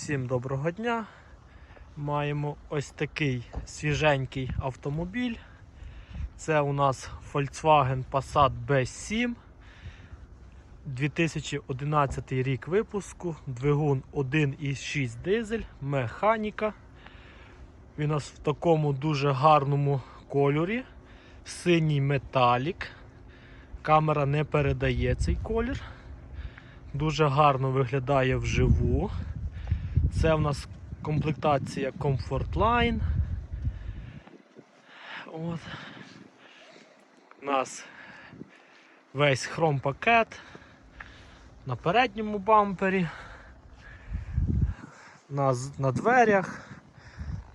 Всім доброго дня. Маємо ось такий свіженький автомобіль. Це у нас Volkswagen Passat B7. 2011 рік випуску, двигун 1,6 дизель, механіка. Він у нас в такому дуже гарному кольорі. Синій металік. Камера не передає цей колір. Дуже гарно виглядає вживу. Це в нас комплектація Comfort Line. От. У нас весь хром пакет на передньому бампері, на, на дверях,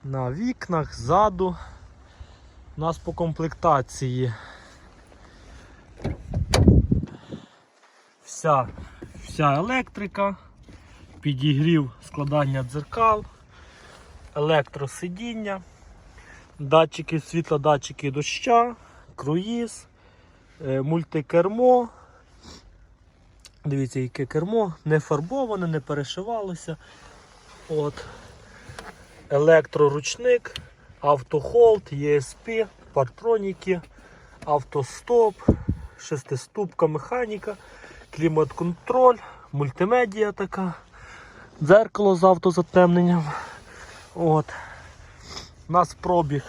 на вікнах, ззаду. У нас по комплектації вся, вся електрика, підігрів складання дзеркал, електросидіння, датчики світла, датчики доща, круїз, е, мультикермо. Дивіться, яке кермо, не фарбоване, не перешивалося. От. Електроручник, автохолд, ESP, партроніки, автостоп, шестиступка механіка, клімат-контроль, мультимедія така, дзеркало з автозатемненням. От. У нас пробіг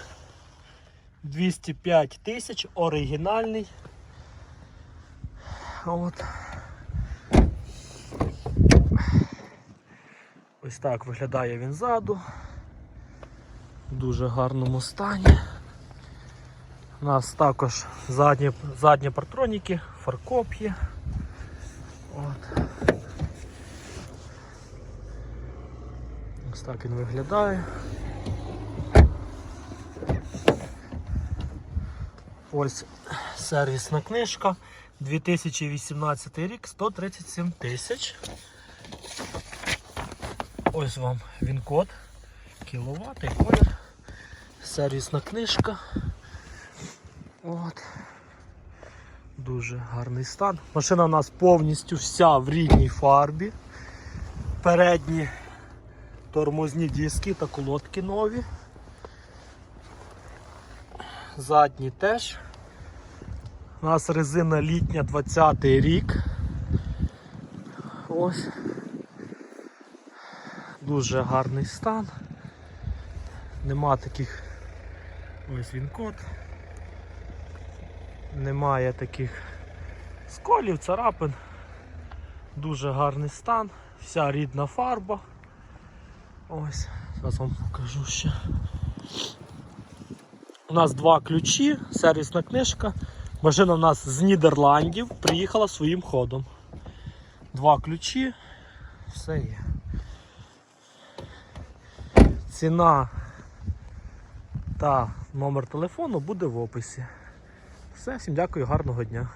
205 тисяч, оригінальний. От. Ось так виглядає він ззаду. В дуже гарному стані. У нас також задні, задні партроніки, фаркоп. От. Ось так він виглядає. Ось сервісна книжка. 2018 рік 137 тисяч. Ось вам він код. Кіловат, колір. Сервісна книжка. От. Дуже гарний стан. Машина у нас повністю вся в рідній фарбі. Передні тормозні диски та колодки нові. Задні теж. У нас резина літня 20 рік. Ось. Дуже гарний стан. Нема таких ось він код. Немає таких сколів, царапин. Дуже гарний стан, вся рідна фарба. Ось, зараз вам покажу ще. У нас два ключі, сервісна книжка. Машина у нас з Нідерландів приїхала своїм ходом. Два ключі, все є. Ціна та номер телефону буде в описі. Все, всім дякую, гарного дня.